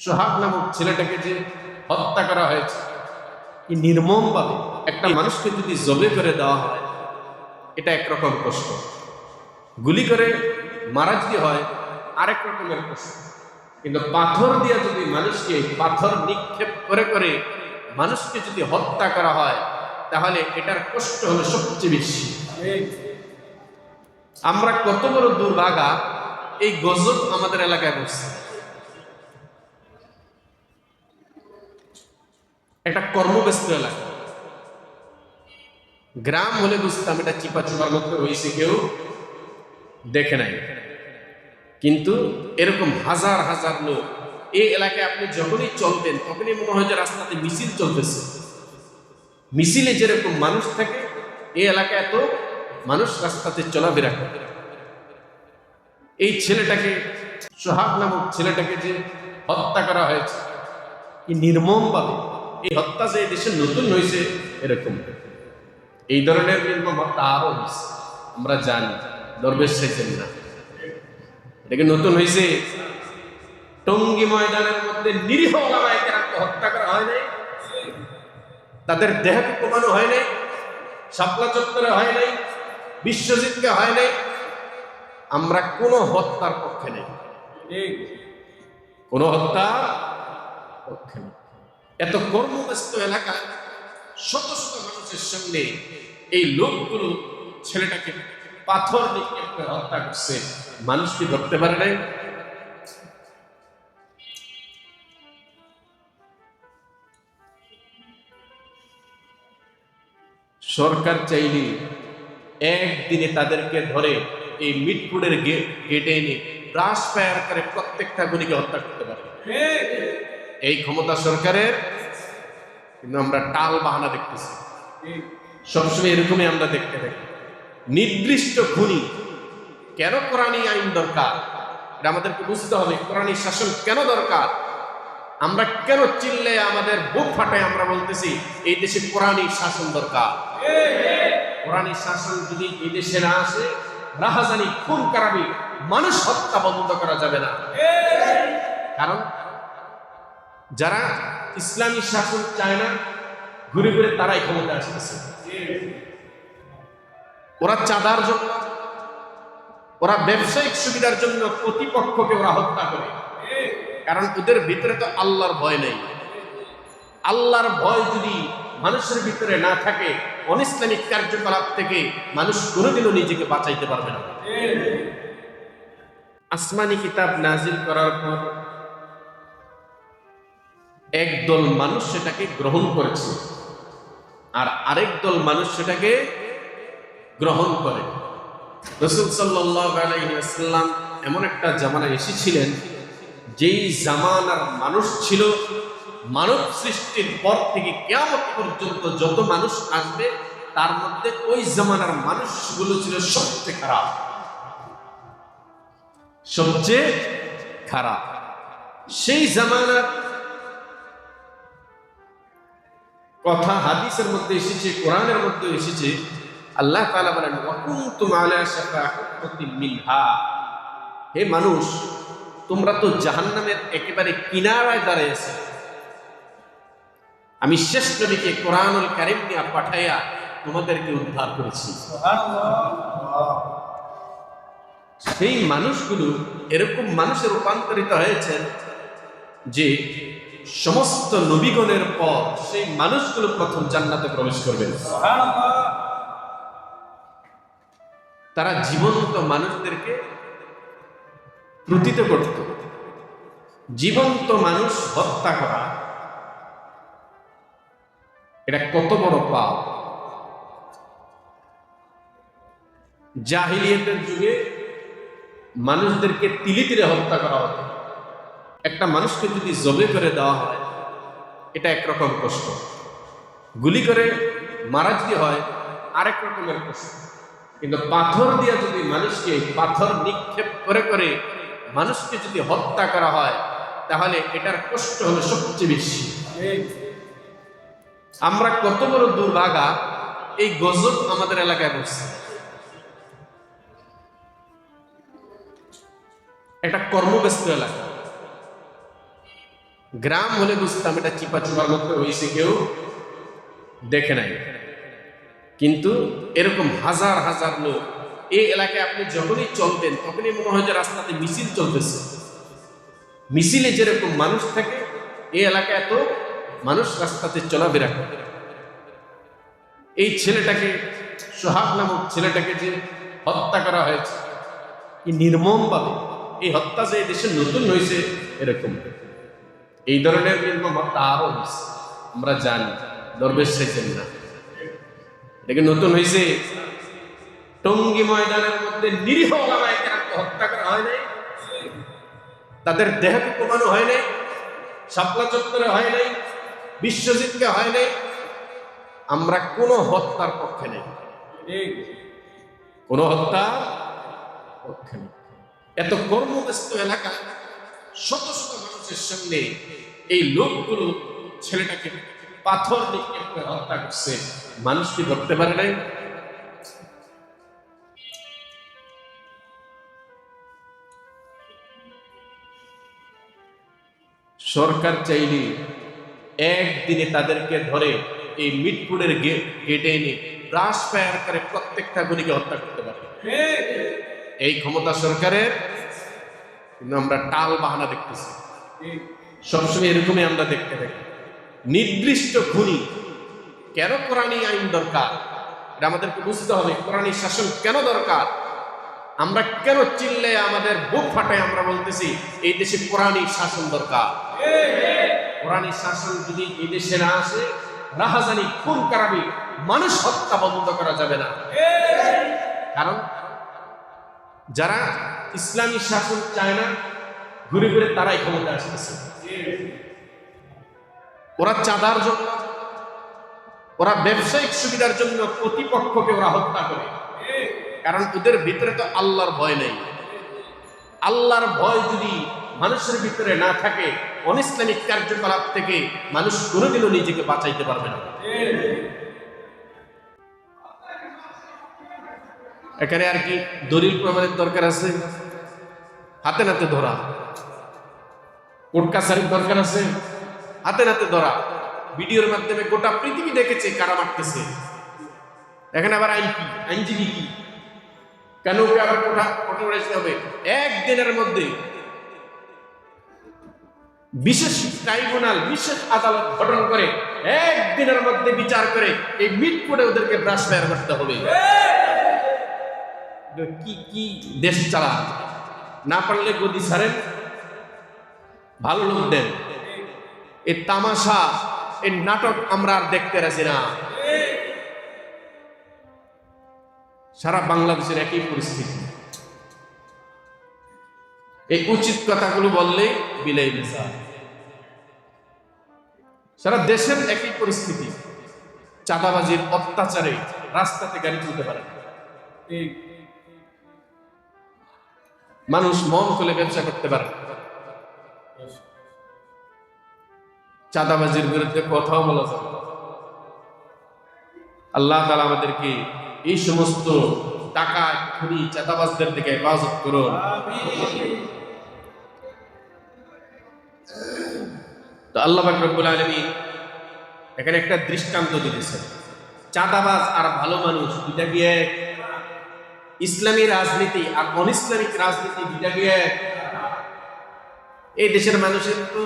সোহাগ নামক ছেলেটাকে যে হত্যা করা হয়েছে কি নির্মমভাবে একটা মানুষকে যদি জবে করে দেওয়া হয় এটা একরকম কষ্ট। গুলি করে মারা যদি হয় আরেক রকমের কষ্ট। কিন্তু পাথর দিয়ে যদি মানুষকে পাথর নিক্ষেপ করে করে মানুষকে যদি হত্যা করা হয় তাহলে এটার কষ্ট হলো সবচেয়ে বেশি। আমরা কত বড় দুর্ভাগা এই গজব আমাদের এলাকায় বসছে। একটা কর্মব্যস্ত এলাকা গ্রাম হলে বুঝতাম এটা চিপা চুপার মধ্যে হয়েছে কেউ, দেখে নাই। কিন্তু এরকম হাজার হাজার লোক, এই এলাকায় আপনি যখনই চলতেন, তখনই মনে হয় যে রাস্তাতে মিছিল চলতেছে। মিছিলে যেরকম মানুষ থাকে, এই এলাকায় এত মানুষ রাস্তাতে চলাফেরা করে। এই ছেলেটাকে, সোহাগ নামক ছেলেটাকে যে হত্যা করা হয়েছে, কি নির্মমভাবে এই হত্যা যে দেশে নতুন হয়েছে, এরকম। এই ধরনের নির্মম হত্যা আরও হয়েছে। আমরা জানি, দরবেশ চাইছেন না। এটাকে নতুন হয়েছে? টঙ্গি ময়দানের মধ্যে নিরীহ হত্যা করা হয় নাই? তাদের দেহকে কমানো হয় নাই? শাপলা চত্বরে হয় নাই? বিশ্বজিৎকে হয় নাই? আমরা কোনো হত্যার পক্ষে নেই। কোনো হত্যার পক্ষে নেই। এত কর্মব্যস্ত এলাকায় শত শত মানুষের সামনে এই লোকগুলো ছেলেটাকে পাথর নিক্ষেপ হত্যা করছে। মানুষ কি ধরতে পারে নাই? সরকার চাইলে একদিনে তাদেরকে ধরে এই মিটফুডের গেটে এনে ব্রাশ ফায়ার করে প্রত্যেকটা গুলিকে হত্যা করতে পারে। এই ক্ষমতা সরকারের কিন্তু আমরা টাল বাহানা দেখতেছি। সবসময় এরকমই আমরা দেখতে থাকি। নির্দিষ্ট খুনি, কেন কোরআনী আইন দরকার? এটা আমাদেরকে বুঝতে হবে কোরআনী শাসন কেন দরকার? আমরা কেন চিল্লে আমাদের বুক ফাটায় আমরা বলতেছি, এই দেশে কোরআনী শাসন দরকার। কোরআনী শাসন যদি এই দেশে না আসে, রাহাজানি, খুন, কারাবি, মানুষ হত্যা বন্ধ করা যাবে না। কারণ যারা ইসলামী শাসন চায় না, ঘুরে ঘুরে তারাই ক্ষমতা আসতেছে ওরা চাঁদার জন্য, ওরা ব্যবসায়িক সুবিধার জন্য প্রতিপক্ষকে ওরা হত্যা করে। কারণ ওদের ভিতরে তো আল্লাহর ভয় নেই। আল্লাহর ভয় যদি মানুষের ভিতরে না থাকে, অনিসলামিক কার্যকলাপ থেকে মানুষ কোনোদিনও নিজেকে বাঁচাইতে পারবে না। আসমানি কিতাব নাজিল করার পর একদল মানুষ সেটাকে গ্রহণ করেছে, আর আরেক দল মানুষ সেটাকে গ্রহণ করে। রসুল সাল্লাম এমন একটা জামানা এসেছিলেন, যেই জামানার মানুষ ছিল মানব সৃষ্টির পর থেকে কেমন পর্যন্ত যত মানুষ আসবে, তার মধ্যে ওই জামানার মানুষগুলো ছিল সবচেয়ে খারাপ। সবচেয়ে খারাপ। সেই জামানার কথা হাদিসের মধ্যে এসেছে, কোরআনের মধ্যে এসেছে। আল্লাহ তাআলা বলেন হে মানুষ, তোমরা তো জাহান্নামের একেবারে কিনারায় দাঁড়িয়েছে আমি শেষ নবীকে কোরআনুল কারিম পাঠাইয়া তোমাদেরকে উদ্ধার করেছি। সেই মানুষগুলো এরকম মানুষে রূপান্তরিত হয়েছেন যে সমস্ত নবীগণের পর সেই মানুষগুলো প্রথম জান্নাতে প্রবেশ করবেন তারা জীবন্ত মানুষদেরকে প্রতীত করত। জীবন্ত মানুষ হত্যা করা, এটা কত বড় পাপ। জাহিলিয়তের যুগে মানুষদেরকে তিলে তিলে হত্যা করা হতো। একটা মানুষকে যদি জবে করে দেওয়া হয়, এটা একরকম কষ্ট। গুলি করে মারা যদি হয়, আরেক রকমের কষ্ট। কিন্তু পাথর দিয়ে যদি মানুষকে, পাথর নিক্ষেপ করে করে মানুষকে যদি হত্যা করা হয়, তাহলে এটার কষ্ট হলো সবচেয়ে বেশি। আমরা কত বড় দুর্ভাগা, এই গজব আমাদের এলাকায় বসছে। একটা কর্মব্যস্ত এলাকা। গ্রাম হলে বুঝতাম এটা চিপা চুপার মধ্যে হয়েছে কেউ দেখে নাই। কিন্তু এরকম হাজার হাজার লোক, এই এলাকায় আপনি যখনই চলতেন, তখনই মনে হয় যে রাস্তাতে মিছিল চলতেছে। মিছিলে যেরকম মানুষ থাকে, এই এলাকায় এত মানুষ রাস্তাতে চলাফেরা করে। এই ছেলেটাকে, সোহাগ নামক ছেলেটাকে যে হত্যা করা হয়েছে নির্মমভাবে এই হত্যা যে দেশে নতুন হয়েছে, এরকম। এই ধরনের নির্মম হত্যা আরও হয়েছে আমরা জানি, দরবেশ চাইছেন না। এটাকে নতুন হয়েছে টঙ্গী ময়দানের মধ্যে নিরীহ হত্যা করা হয় নাই? তাদের দেহকে কমানো হয় নাই? শাপলা চত্বরে হয় নাই? বিশ্বজিৎকে হয় নাই? আমরা কোনো হত্যার পক্ষে নেই। কোনো হত্যা পক্ষে নেই। এত কর্মব্যস্ত এলাকা শত শত মানুষের সামনে এই লোকগুলো ছেলেটাকে পাথর করে হত্যা করছে। মানুষ কি ধরতে পারে নাই? সরকার চাইলে একদিনে তাদেরকে ধরে এই মিটপুরের গেটে এনে ব্রাশ ফায়ার করে প্রত্যেকটা গুলিকে হত্যা করতে পারে। এই ক্ষমতা সরকারের কিন্তু আমরা টাল বাহানা দেখতেছি। সবসময় এরকমই আমরা দেখতে থাকি। নির্দিষ্ট খুনি কেন কোরআনী আইন দরকার? এটা আমাদেরকে বুঝতে হবে কোরআনী শাসন কেন দরকার? আমরা কেন চিল্লে আমাদের বুক ফাটায় আমরা বলতেছি, এই দেশে কোরআনী শাসন দরকার। কোরআনী শাসন যদি এই দেশে না আসে রাহাজানি খুন কারাবি মানুষ হত্যা বন্ধ করা যাবে না। কারণ যারা ইসলামী শাসন চায় না, ঘুরে ঘুরে তারাই ক্ষমতা আসতেছে। ওরা চাঁদার জন্য, ওরা ব্যবসায়িক সুবিধার জন্য প্রতিপক্ষকে ওরা হত্যা করে। কারণ ওদের ভিতরে তো আল্লাহর ভয় নেই। আল্লাহর ভয় যদি মানুষের ভিতরে না থাকে, অনিসলামিক কার্যকলাপ থেকে মানুষ কোনোদিনও নিজেকে বাঁচাইতে পারবে না। এখানে আর কি দলিল প্রমাণের দরকার আছে? হাতে নাতে ধরা। কোর্ট কাছারির দরকার আছে? হাতে নাতে ধরা। ভিডিওর মাধ্যমে গোটা পৃথিবী দেখেছে কারা মারতেছে। এখানে আবার আইন কি? আইনজীবী কি? কেন ওকে আবার কোর্টে উড়াইতে হবে? একদিনের মধ্যে। বিশেষ ট্রাইব্যুনাল, বিশেষ আদালত গঠন করে একদিনের মধ্যে বিচার করে এই মিট করে ওদেরকে ব্রাশ ফায়ার করতে হবে। কি কি দেশ চালা না পারলে গদি ছাড়েন ভালো লোক দেন। এই তামাশা এই নাটক আমরা আর দেখতে রাজি না। সারা বাংলাদেশের একই পরিস্থিতি। এই উচিত কথাগুলো বললে বিলাই মেসা সারা দেশের একই পরিস্থিতি। চাঁদাবাজির অত্যাচারে রাস্তাতে গাড়ি চলতে পারে না। মানুষ মন খুলে ব্যবসা করতে পারে। চাঁদাবাজির বিরুদ্ধে কথাও বলা যাবে আল্লাহ তালা আমাদেরকে এই সমস্ত টাকা, খুনি, চাঁদাবাজদের দিকে হেফাজত করুন তো আল্লাহ রব্বুল আলমী এখানে একটা দৃষ্টান্ত দিতেছেন চাঁদাবাজ আর ভালো মানুষ দুইটা গিয়ে এক। ইসলামী রাজনীতি আর অনিসলামিক রাজনীতি দুইটা গিয়ে এক। এই দেশের মানুষের তো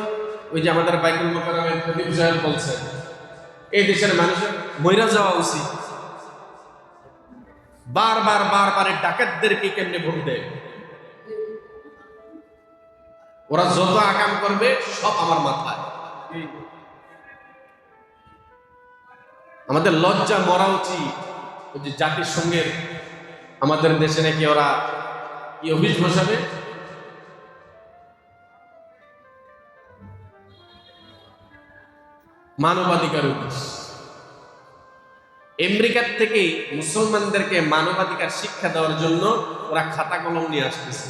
ওই যে আমাদের বাইকুল মোকারমের খতিব সাহেব বলছেন, এই দেশের মানুষের মইরা যাওয়া উচিত বারবার বারবার ডাকাতদেরকে কেমনে ভোট দেয় ওরা যত আকাম করবে, সব আমার মাথায় আমাদের লজ্জা মরা উচিত, ওই যে জাতির সঙ্গে আমাদের দেশে নাকি ওরা কি অফিস বসাবে? মানবাধিকার অফিস। আমেরিকার থেকে মুসলমানদেরকে মানবাধিকার শিক্ষা দেওয়ার জন্য ওরা খাতা কলম নিয়ে আসতেছে।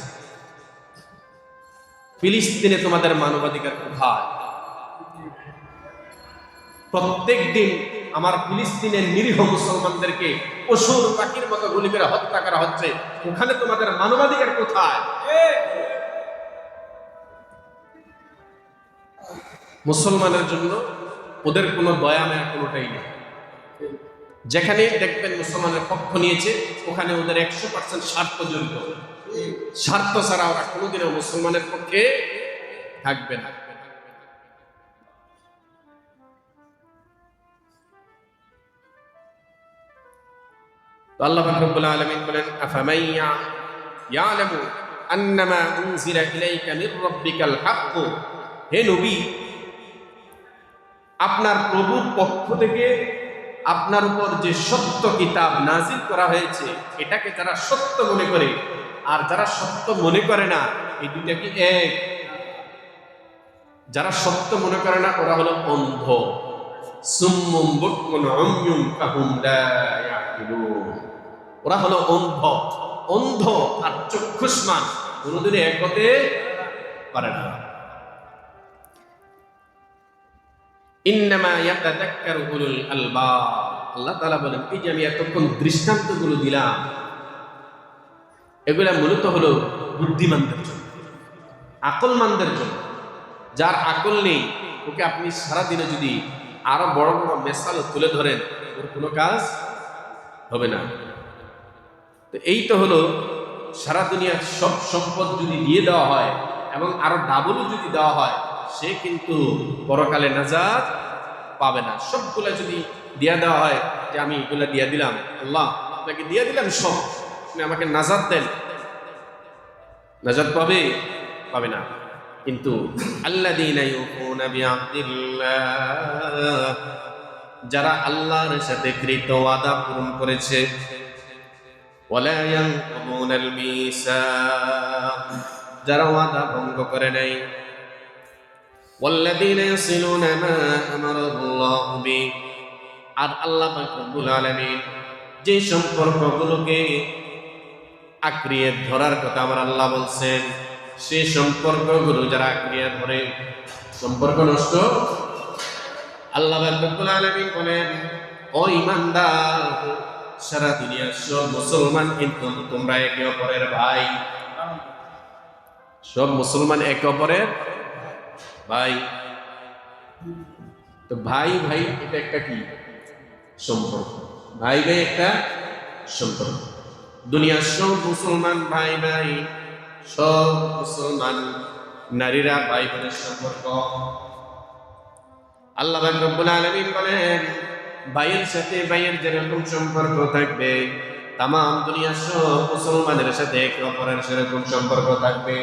ফিলিস্তিনে তোমাদের মানবাধিকার কোথায়? প্রত্যেক দিন আমার ফিলিস্তিনের নিরীহ মুসলমানদেরকে পশুর পাখির মতো গুলি করে হত্যা করা হচ্ছে। ওখানে তোমাদের মানবাধিকার কোথায়? মুসলমানের জন্য ওদের কোনো দয়া মায়া কোনোটাই নেই। যেখানে দেখবেন মুসলমানের পক্ষ নিয়েছে, ওখানে ওদের একশো পার্সেন্ট স্বার্থ জড়িত। স্বার্থ ছাড়া ওরা কোনোদিনও মুসলমানের পক্ষে থাকবে না। আল্লাহ রব্বুল আলামিন বলেন, আফামাইয়া ইয়ালামু আন্নামা উনজিলা ইলাইকা মির রাব্বিকাল হে নবী, আপনার প্রভুর পক্ষ থেকে আপনার উপর যে সত্য কিতাব নাজিল করা হয়েছে, এটাকে যারা সত্য মনে করে, আর যারা সত্য মনে করে না, এই দুইটা কি এক? যারা সত্য মনে করে না, ওরা হলো অন্ধ। সুম্মুম বুকমুন উময়ুম কাহুম লা ইয়াকিলুন ওরা হলো অন্ধ। অন্ধ আর চক্ষুষ্মান। কোনোদিনই এক হতে পারে না। আল্লাহ তাআলা বলেন, এই যে আমি এতক্ষণ দৃষ্টান্তগুলো দিলাম, এগুলা মূলত হলো বুদ্ধিমানদের জন্য, আকলমানদের জন্য। যার আকল নেই, ওকে আপনি সারাদিনে যদি আরও বড় বড় মেশাল তুলে ধরেন, ওর কোনো কাজ হবে না। তো এই তো হলো সারা দুনিয়ার সব সম্পদ যদি দিয়ে দেওয়া হয় এবং আরও ডাবলও যদি দেওয়া হয়, সে কিন্তু পরকালে নাজাদ পাবে না। সবগুলা যদি দিয়া দেওয়া হয়, যে আমি এগুলা দিয়া দিলাম, আল্লাহ, আপনাকে দিয়া দিলাম সব, আপনি আমাকে নাজাদ দেন। নাজাদ পাবে? পাবে না। কিন্তু বিআহদিল্লাহ, যারা আল্লাহর সাথে কৃত ওয়াদা পূরণ করেছে ওয়ালা ইয়ানকুদুনাল মিসাক যারা ওয়াদা ভঙ্গ করে নাই والذين يصلون ما أمر الله به আর আল্লাহ পাক রব্বুল আলামিন যে সম্পর্কগুলোকে আক্রিয়ে ধরার কথা আমার আল্লাহ বলছেন সেই সম্পর্কগুলো যারা আক্রিয়ে ধরে সম্পর্ক নষ্ট আল্লাহ পাক রব্বুল আলামিন বলেন ও ইমানদার সারা দুনিয়ার সব মুসলমান কিন্তু তোমরা একে অপরের ভাই। সব মুসলমান একে অপরের ভাই। তো ভাই ভাই, এটা একটা কি? সম্পর্ক। ভাই ভাই একটা সম্পর্ক। দুনিয়ার সব মুসলমান ভাই ভাই, সব মুসলমান নারীরা ভাই বোনের সম্পর্ক। আল্লাহ রব্বুল আলামিন বলেন ভাইয়ের সাথে ভাইয়ের যেরকম সম্পর্ক থাকবে তাম দুনিয়ার সব মুসলমানের সাথে একে অপরের সেরকম সম্পর্ক থাকবে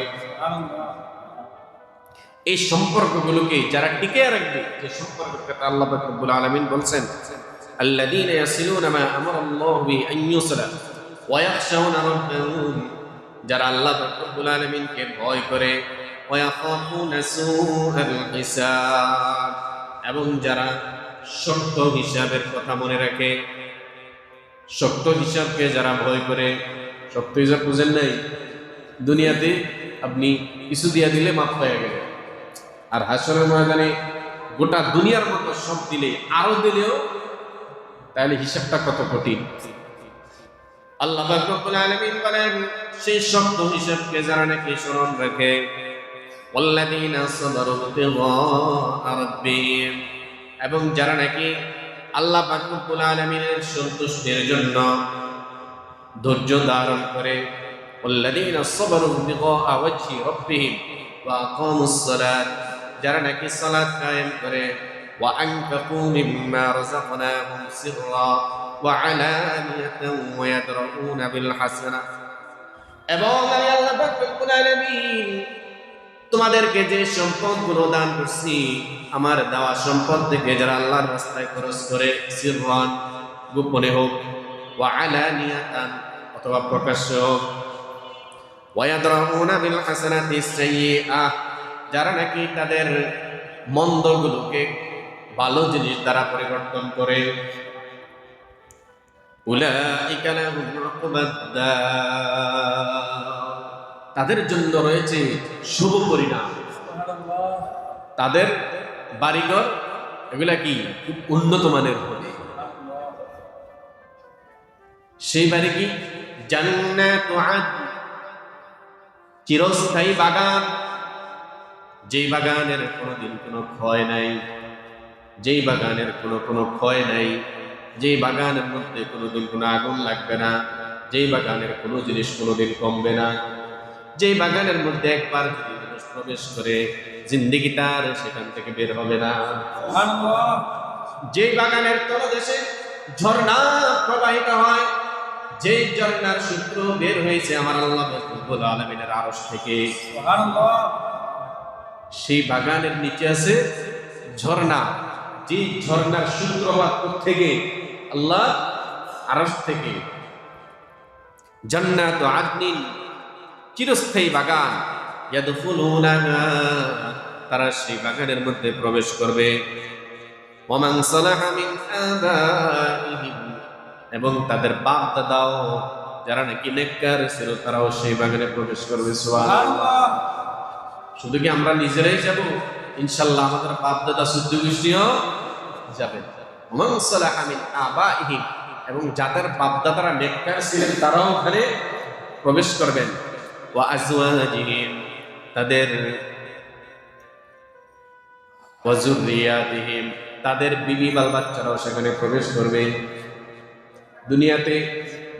এই সম্পর্কগুলোকে যারা টিকে রাখবে যে সম্পর্কের কথা আল্লাহ পাক রব্বুল আলামিন বলছেন الذين يصلون ما امر الله به ان يوصل ويخشون ربهم যারা আল্লাহ পাক রব্বুল আলামিনকে ভয় করে ويخافون سوء الحساب এবং যারা শক্ত হিসাবের কথা মনে রাখে শক্ত হিসাবকে যারা ভয় করে শক্ত হিসাব বুঝেন নাই দুনিয়াতে আপনি কিছু দিয়া দিলে মাপ হয়ে গেলে আর হাসনের ময়দানে গোটা দুনিয়ার মতো সব দিলে আরো দিলেও তাহলে হিসাবটা কত কঠিন আল্লাহ রব্বুল আলামিন বলেন সেই শব্দ হিসাবকে যারা নাকি স্মরণ রাখে والذين صبروا ابتغاء ربهم এবং যারা নাকি আল্লাহ পাক রব্বুল আলামিনের সন্তুষ্টির জন্য ধৈর্য ধারণ করে والذين صبروا ابتغاء وجه ربهم وأقاموا الصلاة যারা নাকি সালাত কায়েম করে وأنفقوا مما رزقناهم سرا وعلانية ويدرؤون بالحسنة এবং আমি আল্লাহ পাক রব্বুল আলামিন তোমাদেরকে যে সম্পদগুলো দান করছি, আমার দেওয়া সম্পদ থেকে যারা আল্লাহর রাস্তায় খরচ করে সিররান গোপনে হোক, ওয়া আলানিয়াতান, অথবা প্রকাশ্য হোক ওয়ায়াদরাউনা বিল হাসানাতি সাইয়্যিআহ যারা নাকি তাদের মন্দগুলোকে ভালো জিনিস দ্বারা পরিবর্তন করে। উলাইকা লাহুম উকবাদ তাদের জন্য রয়েছে শুভ পরিণাম। তাদের বাড়িঘর, এগুলা কি? খুব উন্নত মানের হবে। সেই বাড়ি কি? চিরস্থায়ী বাগান। যেই বাগানের কোনোদিন কোনো ক্ষয় নাই। যেই বাগানের কোনো কোনো ক্ষয় নাই। যেই বাগানের মধ্যে কোনোদিন কোনো আগুন লাগবে না। যেই বাগানের কোনো জিনিস কোনোদিন কমবে না। যেই বাগানের মধ্যে একবার প্রবেশ করে, জিন্দিগি তার, সেখান থেকে বের হবে না। যে বাগানের তলদেশে ঝর্ণা প্রবাহিত হয় যে ঝর্ণার সূত্র বের হয়েছে আমার আল্লাহ রব্বুল আলমিনের আরশ থেকে। সেই বাগানের নিচে আছে ঝর্ণা। যে ঝর্ণার সূত্রপাত থেকে আল্লাহ আরশ থেকে। জান্নাত আদনিন চিরস্থায়ী বাগান। তারা সেই বাগানের মধ্যে প্রবেশ করবে। এবং তাদের বাপ দাদাও, যারা নাকি নেককার ছিল, তারাও সেই বাগানে প্রবেশ করবে। শুধু কি আমরা নিজেরাই যাব? ইনশাল্লাহ আমাদের বাপ দাদা শুদ্ধ গোষ্ঠীও যাবে এবং যাদের বাপ দাদারা নেককার ছিলেন, তারাও ওখানে প্রবেশ করবেন। ওয়া আজওয়াজিহিম, তাদের ওয়াজুরিয়াতিহিম তাদের বিবি বাল বাচ্চারাও সেখানে প্রবেশ করবে। দুনিয়াতে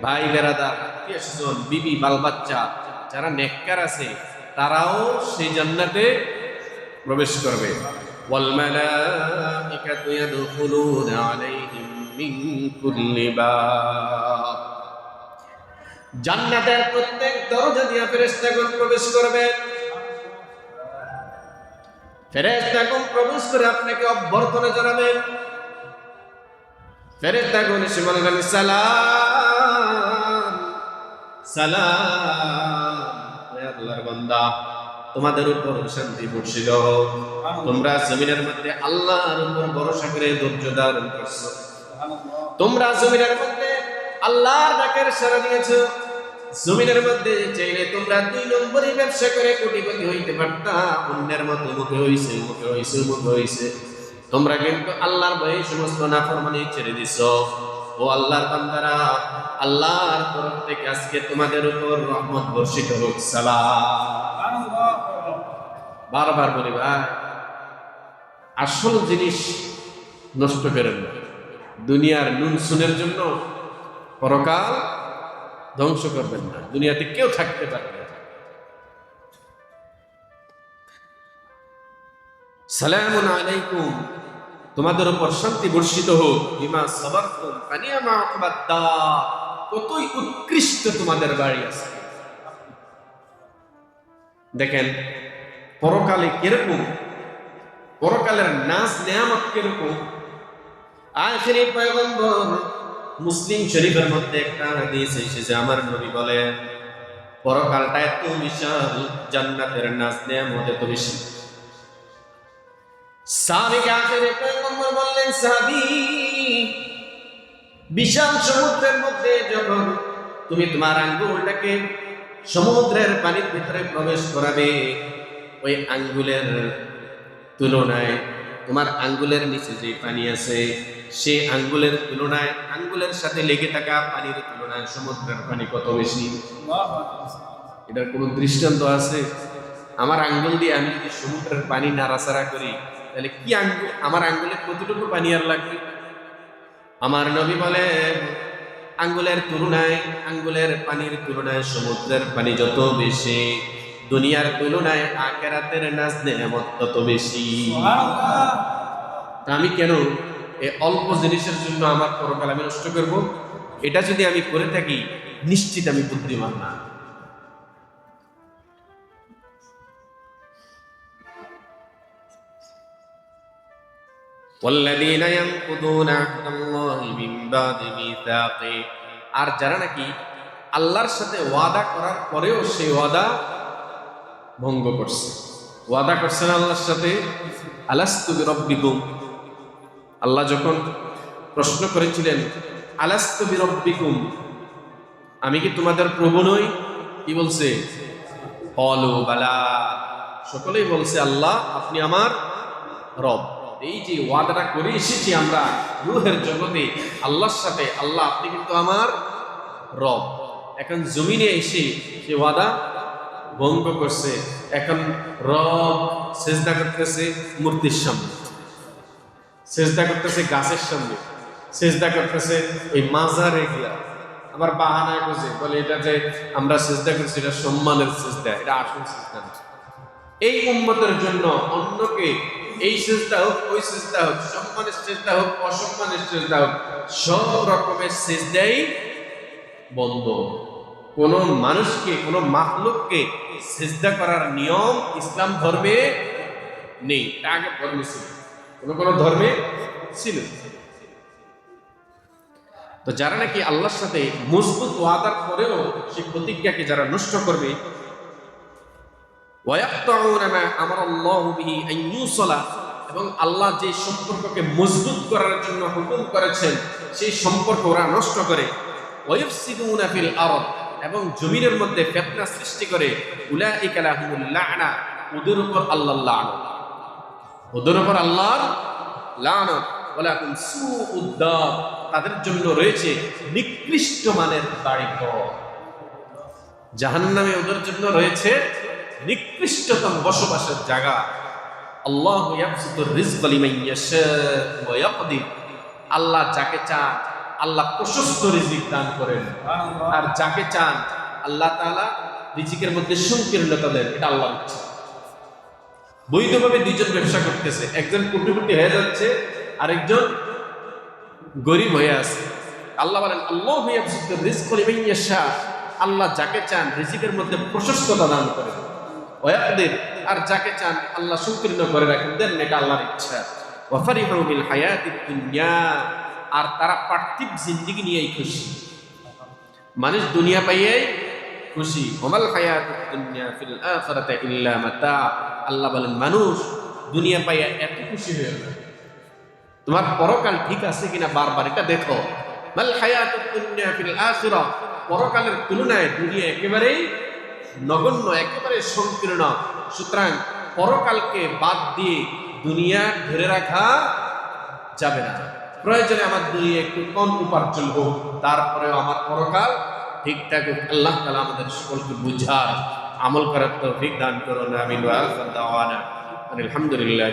ভাই বেরাদার, আত্মীয় বিবি বাল বাচ্চা যারা নেককার আছে, তারাও সেই জান্নাতে প্রবেশ করবে। মালাইকাতু ইয়াদখুলুনা আলাইহিম মিন কুল্লি বাব। জান্নাতের প্রত্যেক দরজা দিয়ে ফেরেশতাগণ প্রবেশ করবে। ফেরেশতাগণ প্রবেশ করে আপনাকে অভ্যর্থনা জানাবেন ফেরেশতাগণ এসে বলবেন সালাম সালাম আল্লাহর বান্দা তোমাদের উপর শান্তি বর্ষিত হোক। তোমরা জমিনের মধ্যে আল্লাহর উপর ভরসা করে ধৈর্য ধারণ করছ। তোমরা জমিনের মধ্যে আল্লাহর ডাকের সারা দিয়েছ। জমিনের মধ্যে চাইলে তোমরা দুই নম্বরই ব্যবসা করে কোটিপতি হইতে পারতা। অন্যের মতো মুখে হইছে মুখে হইছে মুখে হইছে। তোমরা কিন্তু আল্লাহর ভয়ে সমস্ত নাফরমানি ছেড়ে দিছ। ও আল্লাহর বান্দারা, আল্লাহর তরফ থেকে আজকে তোমাদের উপর রহমত বর্ষিত হোক। সালাম। বারবার বলি ভাই, আসল জিনিস নষ্ট করেন দুনিয়ার নুন সুনের জন্য পরকাল ধ্বংস করবেন না। দুনিয়াতে কেউ থাকতে পারবে সালামুন আলাইকুম। তোমাদের উপর শান্তি বর্ষিত হোক। বিমা সাবারতুম কানিয়ামা আকবাদ্দা কতই উৎকৃষ্ট তোমাদের বাড়ি আছে। দেখেন, পরকালে কীরকম? পরকালের নাচ নেয়ামত কীরকম? আখেরি পয়গম্বর মুসলিম শরীফের মধ্যে একটা হাদিস এসেছে আমার নবী বলে, পরকালটা এত বিশাল, জান্নাতের নাচ নেয়ামত এত বেশি। বললেন, সাহাবী, বিশাল সমুদ্রের মধ্যে যখন তুমি তোমার আঙ্গুলটাকে সমুদ্রের পানির ভিতরে প্রবেশ করাবে, ওই আঙ্গুলের তুলনায় তোমার আঙ্গুলের নিচে যে পানি আছে সে আঙ্গুলের তুলনায়, আঙ্গুলের সাথে লেগে থাকা পানির তুলনায় সমুদ্রের পানি কত বেশি? এটার কোনো দৃষ্টান্ত আছে? আমার আঙ্গুল দিয়ে আমি যদি সমুদ্রের পানি নাড়াচাড়া করি, তাহলে কি আঙ্গুল আমার আঙ্গুলে কতটুকু পানি আর লাগবে? আমার নবী বলে আঙ্গুলের তুলনায়, আঙ্গুলের পানির তুলনায় সমুদ্রের পানি যত বেশি দুনিয়ার তুলনায় আকেরাতের নাচ নেয়ামত তত বেশি তা আমি কেন এই অল্প জিনিসের জন্য আমার পরকাল আমি নষ্ট করব এটা যদি আমি করে থাকি নিশ্চিত আমি বুদ্ধিমান না والذين ينقضون عهد الله من بعد ميثاقه আর যারা নাকি আল্লাহর সাথে ওয়াদা করার পরেও সেই ওয়াদা ভঙ্গ করছে। ওয়াদা করছেন আল্লাহর সাথে, আলাস্তু বিরব্বিকুম। আল্লাহ যখন প্রশ্ন করেছিলেন, আলাস্তু বিরব্বিকুম? আমি কি তোমাদের প্রভু নই? কি বলছে? অলু বালা। সকলেই বলছে, আল্লাহ, আপনি আমার রব। এই যে ওয়াদাটা করে এসেছি আমরা রুহের জগতে, আল্লাহর সাথে, আল্লাহ, আপনি কিন্তু আমার রব। এখন জমিনে এসে সে ওয়াদা ভঙ্গ করছে। এখন রব সেজদা করতেছে মূর্তির সামনে। সেজদা করতেছে গাছের সামনে। সেজদা করতেছে এই মাজার এগুলা আবার বাহানায় বোঝে, বলে এটা যে আমরা সেজদা করছি, এটা সম্মানের সেজদা, এটা আসল সেজদা এই উম্মতের জন্য অন্যকে এই সেজদা হোক, ওই সেজদা হোক, সম্মানের সেজদা হোক, অসম্মানের সেজদা হোক, সব রকমের সেজদাই বন্ধ। কোন মানুষকে, কোন মাহলুককে সেজদা করার নিয়ম ইসলাম ধর্মে নেই। এটা আগে ধর্মে ছিল। কোন কোন ধর্মে ছিল। তো যারা নাকি আল্লাহর সাথে মজবুত ওয়াদার পরেও সেই প্রতিজ্ঞাকে যারা নষ্ট করবে এবং আল্লাহ যে সম্পর্ককে মজবুত করার জন্য হুকুম করেছেন, সেই সম্পর্ক ওরা নষ্ট করে। এবং জমিনের মধ্যে ফিতনা সৃষ্টি করে লা'না, ওদের উপর আল্লাহর লানত। ওদের উপর ওয়ালাকুম সুউদ্দার তাদের জন্য রয়েছে নিকৃষ্ট মানের বাড়িঘর জাহান্নামে ওদের জন্য রয়েছে নিকৃষ্টতম বসবাসের জায়গা। আল্লাহ আল্লাহ যাকে চান আল্লাহ প্রশস্ত রিজিক দান করেন। আর যাকে চান আল্লাহ তাআলা রিজিকের মধ্যে সংকীর্ণতা দেন এটা আল্লাহর ইচ্ছা বৈধভাবে দুইজন ব্যবসা করতেছে একজন কোটিপতি হয়ে যাচ্ছে আরেকজন গরিব হয়ে আছে। আল্লাহ বলেন আল্লাহ লিমান আল্লাহ যাকে চান রিজিকের মধ্যে প্রশস্ততা দান করেন ওয়াকদির আর যাকে চান আল্লাহ সংকীর্ণ করে রাখেন দেন এটা আল্লাহর ইচ্ছা। ওয়াফারিহু বিল হায়াতিদ দুনিয়া। আর তারা পার্থিব জিন্দেগি নিয়েই খুশি। মানুষ দুনিয়া পাইয়াই খুশি। ওমাল হায়াতুদ দুনিয়া ফিল আখিরাতি ইল্লা মাতা। আল্লাহ বলেন, মানুষ দুনিয়া পাইয়া এত খুশি হয়ে না তোমার পরকাল ঠিক আছে কিনা বারবার এটা দেখো। মাল হায়াতুদ দুনিয়া ফিল আখিরা। পরকালের তুলনায় দুনিয়া একেবারেই নগণ্য, একেবারে সংকীর্ণ। সুতরাং পরকালকে বাদ দিয়ে দুনিয়া ধরে রাখা যাবে না। প্রয়োজনে আমার দুনিয়া একটু কম উপার্জন হোক, তারপরেও আমার পরকাল ঠিকঠাক আল্লাহ তালা আমাদের সকলকে বুঝার, আমল করার তো ঠিক দান করুন। আমি আলহামদুলিল্লাহ